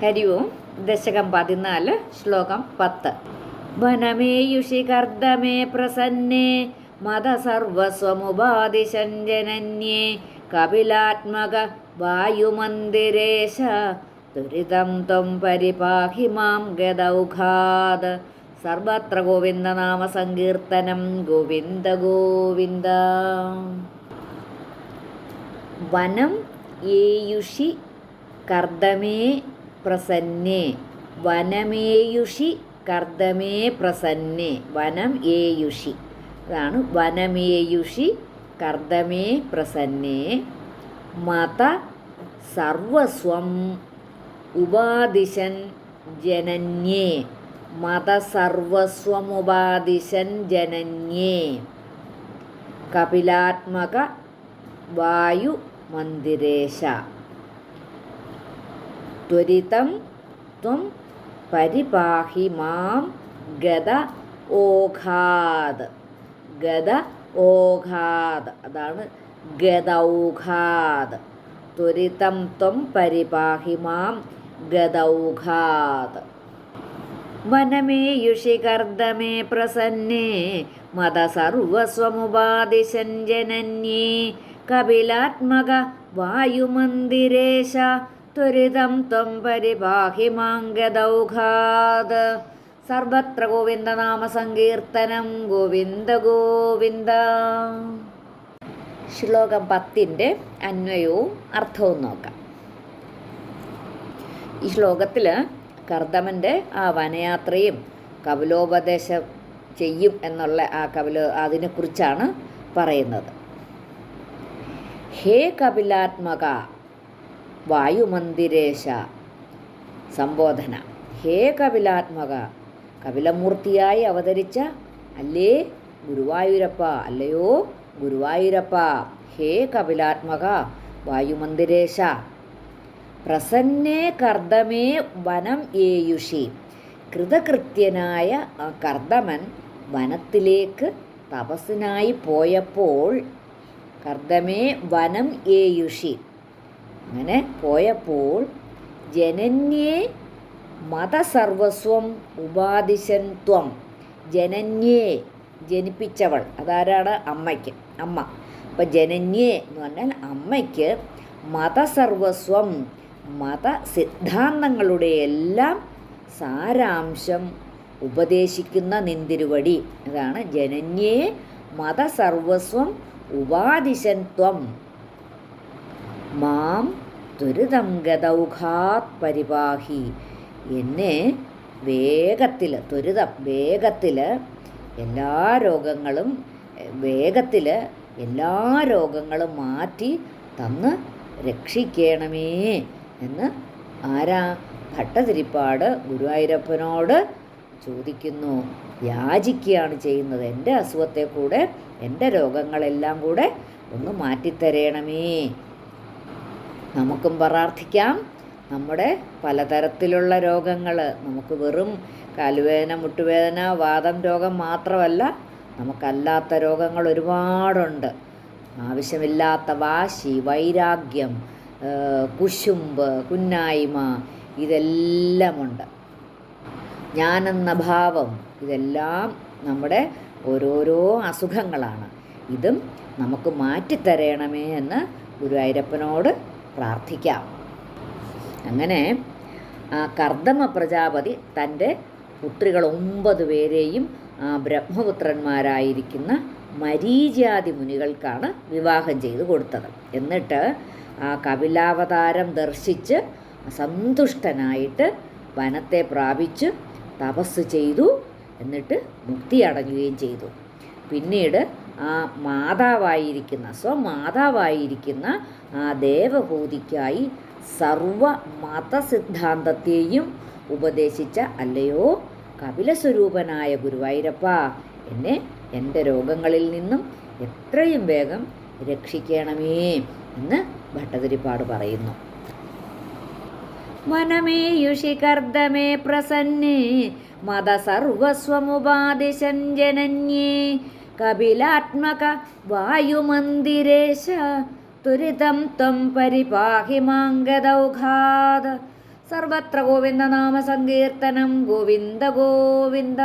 ഹരി ഓം ദശകം പതിനാല് ശ്ലോകം പത്ത്. വനമേയുഷി കർദ്ദമേ പ്രസന്നേ മതസർവസ്വമുപാധിശഞ്ജനന്യേ കപിലാത്മക വായുമന്ദിരേശ ദുരിതം ത്വം പരിപാഹി മാം ഗതൗഘാത് സർവത്ര ഗോവിന്ദനാമ സങ്കീർത്തനം ഗോവിന്ദ ഗോവിന്ദ. വനം ഏയുഷി കർദ്ദമേ പ്രസന്നേ. വനമേയുഷി കർദ്ദമേ പ്രസന്നേ. വനം ഏയുഷി. അതാണ് വനമേയുഷി കർദ്ദമേ പ്രസന്നേ. മത സർവസ്വം ഉപാദിശൻ ജനന്യേ. മതസർവസ്വമുപാദിശൻ ജനന്യേ. കപിലാത്മക വായു ത്വരിതം ത്വം പരിപാഹി മാം ഗത ഓഘാത്. ഗത ഓഘാത്. അതാണ് ഗതൗഘാത് ത്വരിതം ത്വം പരിപാഹി മാം ഗതൗഘാത് വനമേയുഷി കർദ്ദമേ പ്രസന്നേ മതസർവസ്വമുപാധിശഞ്ജനന്യേ കപിലാത്മക വായുമന്ദിരേശ ത്വരിതം ത്വം പരിപാഹി മാങ്കദൗഘാത് സർവത്ര ഗോവിന്ദനാമ സങ്കീർത്തനം ഗോവിന്ദ ഗോവിന്ദ. ശ്ലോകം പത്തിന്റെ അന്വയവും അർത്ഥവും നോക്കാം. ഈ ശ്ലോകത്തിൽ കർദമന്റെ ആ വനയാത്രയും കപിലോപദേശം ചെയ്യും എന്നുള്ള ആ കപില അതിനെക്കുറിച്ചാണ് പറയുന്നത്. ഹേ കപിലാത്മക വായുമന്ദിരേശ. സംബോധന. ഹേ കപിലാത്മക കപിലമൂർത്തിയായി അവതരിച്ച അല്ലേ ഗുരുവായൂരപ്പ അല്ലയോ ഗുരുവായൂരപ്പ. ഹേ കപിലാത്മക വായുമന്ദിരേശ. പ്രസന്നേ കർദ്ദമേ വനം ഏയുഷി. കൃതകൃത്യനായ കർദ്ദമൻ വനത്തിലേക്ക് തപസ്സിനായി പോയപ്പോൾ കർദ്ദമേ വനം ഏയുഷി. അങ്ങനെ പോയപ്പോൾ ജനന്യേ മതസർവസ്വം ഉപാദിശൻ ത്വം. ജനന്യേ ജനിപ്പിച്ചവൾ. അതാരാണ്? അമ്മയ്ക്ക്. അമ്മ. അപ്പം ജനന്യേ എന്ന് പറഞ്ഞാൽ അമ്മയ്ക്ക് മതസർവസ്വം മത സിദ്ധാന്തങ്ങളുടെ എല്ലാം സാരാംശം ഉപദേശിക്കുന്ന നിന്തിരുവടി. അതാണ് ജനന്യേ മതസർവസ്വം ഉപാദിശൻ ത്വം. മാം ദുരിതം ഗതൗഘാത് പരിപാഹി എന്നെ വേഗത്തിൽ ദുരിതം വേഗത്തിൽ എല്ലാ രോഗങ്ങളും വേഗത്തിൽ എല്ലാ രോഗങ്ങളും മാറ്റി തന്ന് രക്ഷിക്കണമേ എന്ന് ആരാ ഭട്ടതിരിപ്പാട് ഗുരുവായൂരപ്പനോട് ചോദിക്കുന്നു. യാചിക്കുകയാണ് ചെയ്യുന്നത്. എന്റെ അസുഖത്തെ കൂടെ എന്റെ രോഗങ്ങളെല്ലാം കൂടെ ഒന്ന് മാറ്റിത്തരയണമേ നമുക്കും പ്രാർത്ഥിക്കാം. നമ്മുടെ പലതരത്തിലുള്ള രോഗങ്ങൾ നമുക്ക് വെറും കാലുവേദന മുട്ടുവേദന വാദം രോഗം മാത്രമല്ല നമുക്കല്ലാത്ത രോഗങ്ങൾ ഒരുപാടുണ്ട്. ആവശ്യമില്ലാത്ത വാശി വൈരാഗ്യം കുശുമ്പ് കുന്നായ്മ ഇതെല്ലാമുണ്ട്. ഞാനെന്ന ഭാവം ഇതെല്ലാം നമ്മുടെ ഓരോരോ അസുഖങ്ങളാണ്. ഇതും നമുക്ക് മാറ്റിത്തരയണമേ എന്ന് ഗുരുവായൂരപ്പനോട് പ്രാർത്ഥിക്കാം. അങ്ങനെ കർദമ പ്രജാപതി തന്റെ പുത്രികൾ ഒമ്പത് പേരെയും ബ്രഹ്മപുത്രന്മാരായിരിക്കുന്ന മരീചാതി മുനികൾക്കാണ് വിവാഹം ചെയ്തു കൊടുത്തത്. എന്നിട്ട് ആ കപിലാവതാരം ദർശിച്ച് സന്തുഷ്ടനായിട്ട് വനത്തെ പ്രാപിച്ച് തപസ് ചെയ്തു. എന്നിട്ട് മുക്തി അടങ്ങുകയും ചെയ്തു. പിന്നീട് ആ മാതാവായിരിക്കുന്ന സ്വമാതാവായിരിക്കുന്ന ആ ദേവഭൂതിക്കായി സർവ മതസിദ്ധാന്തത്തെയും ഉപദേശിച്ച അല്ലയോ കപിലസ്വരൂപനായ ഗുരുവായൂരപ്പ എന്നെ എന്റെ രോഗങ്ങളിൽ നിന്നും എത്രയും വേഗം രക്ഷിക്കണമേ എന്ന് ഭട്ടതിരിപ്പാട് പറയുന്നു. വനമേയുഷി കർദ്ദമേ പ്രസന്നേ മതസർവസ്വമുപാദിശൻ ജനന്യേ കപിലാത്മക വായുമന്ദിരേശ തുരിതം ത്വം പരിപാഹി മാങ്കദൗഘാത് സർവത്ര ഗോവിന്ദ നാമ സങ്കീർത്തനം ഗോവിന്ദ ഗോവിന്ദ.